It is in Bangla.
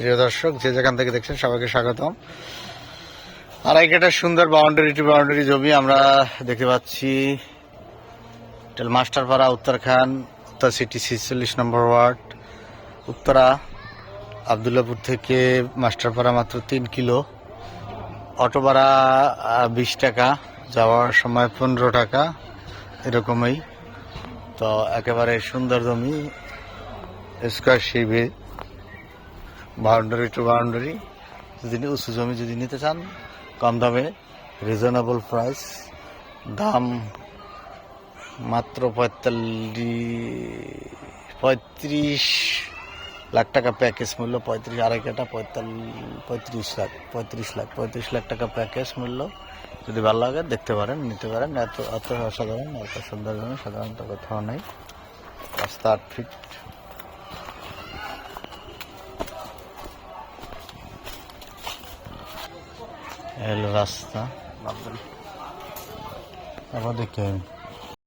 প্রিয় দর্শক, যে যেখান থেকে দেখছেন সবাইকে স্বাগতম। আড়াই কাটার সুন্দর বাউন্ডারি টু বাউন্ডারি জমি আমরা দেখতে পাচ্ছি। মাস্টারপাড়া উত্তরখান উত্তর সিটি ছিচল্লিশ নম্বর ওয়ার্ড উত্তরা, আবদুল্লাপুর থেকে মাস্টারপাড়া মাত্র তিন কিলো। অটো ভাড়া বিশ টাকা, যাওয়ার সময় পনেরো টাকা, এরকমই। তো একেবারে সুন্দর জমি স্কোয়ার শিবে বাউন্ডারি টু বাউন্ডারি, যদি উঁচু জমি যদি নিতে চান, কম দামে রিজনেবল প্রাইস দাম মাত্র পঁয়তাল্লিশ পঁয়ত্রিশ লাখ টাকা প্যাকেজ মূল্য, পঁয়ত্রিশ, আড়াই কাটা পঁয়তাল্লিশ পঁয়ত্রিশ লাখ পঁয়ত্রিশ লাখ পঁয়ত্রিশ লাখ টাকা প্যাকেজ মূল্য। যদি ভালো লাগে, দেখতে পারেন, নিতে পারেন। এত এত অসাধারণ এত সুন্দর সাধারণত কোথাও নেই। রাস্তা আট ফিট রাস্তা। তারপর দেখতে হবে